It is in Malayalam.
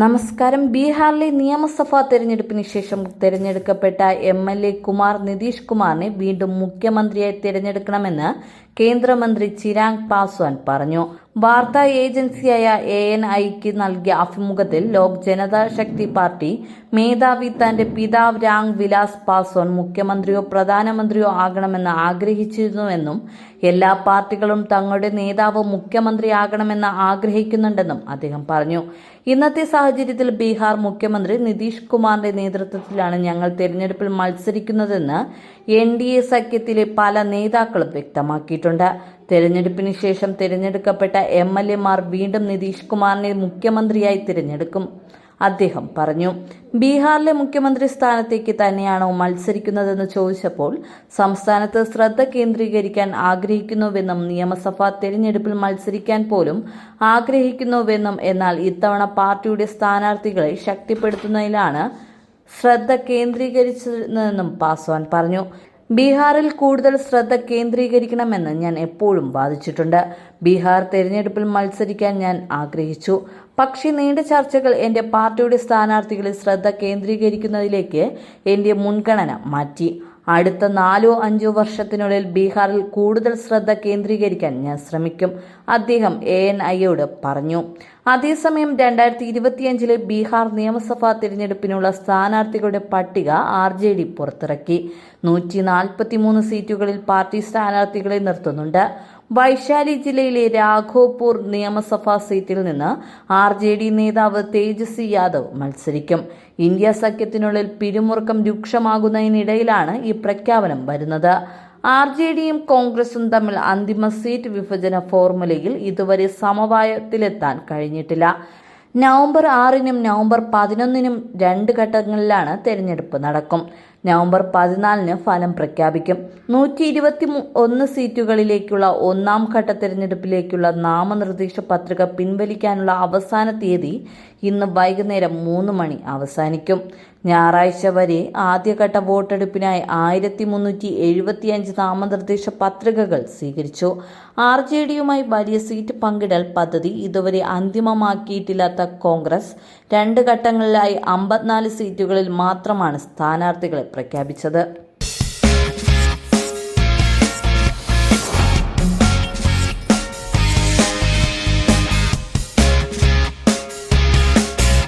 നമസ്കാരം. ബീഹാറിലെ നിയമസഭാ തെരഞ്ഞെടുപ്പിന് ശേഷം തെരഞ്ഞെടുക്കപ്പെട്ട M L A Kumar Nitish കുമാറിനെ വീണ്ടും മുഖ്യമന്ത്രിയായി തിരഞ്ഞെടുക്കണമെന്ന് കേന്ദ്രമന്ത്രി ചിരാഗ് പാസ്വാൻ പറഞ്ഞു. വാർത്താ ഏജൻസിയായ എ എൻ ഐക്ക് നൽകിയ അഭിമുഖത്തിൽ ലോക് ജനതാ ശക്തി പാർട്ടി മേധാവി തന്റെ പിതാവ് രാങ് വിലാസ് പാസ്വാൻ മുഖ്യമന്ത്രിയോ പ്രധാനമന്ത്രിയോ ആകണമെന്ന് ആഗ്രഹിച്ചിരുന്നുവെന്നും എല്ലാ പാർട്ടികളും തങ്ങളുടെ നേതാവ് മുഖ്യമന്ത്രിയാകണമെന്ന് ആഗ്രഹിക്കുന്നുണ്ടെന്നും അദ്ദേഹം പറഞ്ഞു. ഇന്നത്തെ സാഹചര്യത്തിൽ ബീഹാർ മുഖ്യമന്ത്രി നിതീഷ് കുമാറിന്റെ നേതൃത്വത്തിലാണ് ഞങ്ങൾ തെരഞ്ഞെടുപ്പിൽ മത്സരിക്കുന്നതെന്ന് എൻ ഡി എ സഖ്യത്തിലെ പല നേതാക്കളും വ്യക്തമാക്കിയിട്ടുണ്ട്. തെരഞ്ഞെടുപ്പിന് ശേഷം തിരഞ്ഞെടുക്കപ്പെട്ട എം എൽ എമാർ വീണ്ടും നിതീഷ് കുമാറിനെ മുഖ്യമന്ത്രിയായി തിരഞ്ഞെടുക്കും. അദ്ദേഹം പറഞ്ഞു ബീഹാറിലെ മുഖ്യമന്ത്രി സ്ഥാനത്തേക്ക് തന്നെയാണോ മത്സരിക്കുന്നതെന്ന് ചോദിച്ചപ്പോൾ സംസ്ഥാനത്ത് ശ്രദ്ധ കേന്ദ്രീകരിക്കാൻ ആഗ്രഹിക്കുന്നുവെന്നും നിയമസഭാ തെരഞ്ഞെടുപ്പിൽ മത്സരിക്കാൻ പോലും ആഗ്രഹിക്കുന്നുവെന്നും എന്നാൽ ഇത്തവണ പാർട്ടിയുടെ സ്ഥാനാർത്ഥികളെ ശക്തിപ്പെടുത്തുന്നതിലാണ് ശ്രദ്ധ കേന്ദ്രീകരിച്ചതെന്നും പാസ്വാൻ പറഞ്ഞു. ബീഹാറിൽ കൂടുതൽ ശ്രദ്ധ കേന്ദ്രീകരിക്കണമെന്ന് ഞാൻ എപ്പോഴും വാദിച്ചിട്ടുണ്ട്. ബീഹാർ തെരഞ്ഞെടുപ്പിൽ മത്സരിക്കാൻ ഞാൻ ആഗ്രഹിച്ചു. പക്ഷേ നീണ്ട ചർച്ചകൾ എന്റെ പാർട്ടിയുടെ സ്ഥാനാർത്ഥികളിൽ ശ്രദ്ധ കേന്ദ്രീകരിക്കുന്നതിലേക്ക് എന്റെ മുൻഗണന മാറ്റി. അടുത്ത നാലോ അഞ്ചോ വർഷത്തിനുള്ളിൽ ബീഹാറിൽ കൂടുതൽ ശ്രദ്ധ കേന്ദ്രീകരിക്കാൻ ഞാൻ ശ്രമിക്കും അദ്ദേഹം എ എൻ ഐയോട് പറഞ്ഞു. അതേസമയം രണ്ടായിരത്തി ഇരുപത്തിയഞ്ചിലെ ബീഹാർ നിയമസഭാ തിരഞ്ഞെടുപ്പിനുള്ള സ്ഥാനാർത്ഥികളുടെ പട്ടിക ആർ ജെ ഡി പുറത്തിറക്കി. നൂറ്റി നാൽപ്പത്തിമൂന്ന് സീറ്റുകളിൽ പാർട്ടി സ്ഥാനാർത്ഥികളെ നിർത്തുന്നുണ്ട്. വൈശാലി ജില്ലയിലെ രാഘോപൂർ നിയമസഭാ സീറ്റിൽ നിന്ന് ആർ ജെ ഡി നേതാവ് തേജസ്വി യാദവ് മത്സരിക്കും. ഇന്ത്യ സഖ്യത്തിനുള്ളിൽ പിരിമുറുക്കം രൂക്ഷമാകുന്നതിനിടയിലാണ് ഈ പ്രഖ്യാപനം വരുന്നത്. ആർ ജെ ഡിയും കോൺഗ്രസും തമ്മിൽ അന്തിമ സീറ്റ് വിഭജന ഫോർമുലയിൽ ഇതുവരെ സമവായത്തിലെത്താൻ കഴിഞ്ഞിട്ടില്ല. നവംബർ ആറിനും നവംബർ പതിനൊന്നിനും രണ്ട് ഘട്ടങ്ങളിലാണ് തെരഞ്ഞെടുപ്പ് നടക്കും. നവംബർ പതിനാലിന് ഫലം പ്രഖ്യാപിക്കും. നൂറ്റി ഇരുപത്തി ഒന്ന് സീറ്റുകളിലേക്കുള്ള ഒന്നാം ഘട്ട തെരഞ്ഞെടുപ്പിലേക്കുള്ള നാമനിർദ്ദേശ പത്രിക പിൻവലിക്കാനുള്ള അവസാന തീയതി ഇന്ന് വൈകുന്നേരം മൂന്ന് മണി അവസാനിക്കും. ഞായറാഴ്ച വരെ ആദ്യഘട്ട വോട്ടെടുപ്പിനായി ആയിരത്തി മുന്നൂറ്റി എഴുപത്തിയഞ്ച് നാമനിർദ്ദേശ പത്രികകൾ സ്വീകരിച്ചു. ആർ ജെ ഡിയുമായി വലിയ സീറ്റ് പങ്കിടൽ പദ്ധതി ഇതുവരെ അന്തിമമാക്കിയിട്ടില്ലാത്ത കോൺഗ്രസ്. രണ്ട് ഘട്ടങ്ങളിലായി അമ്പത്തിനാല് സീറ്റുകളിൽ മാത്രമാണ് സ്ഥാനാർത്ഥികളെ പ്രഖ്യാപിച്ചത്.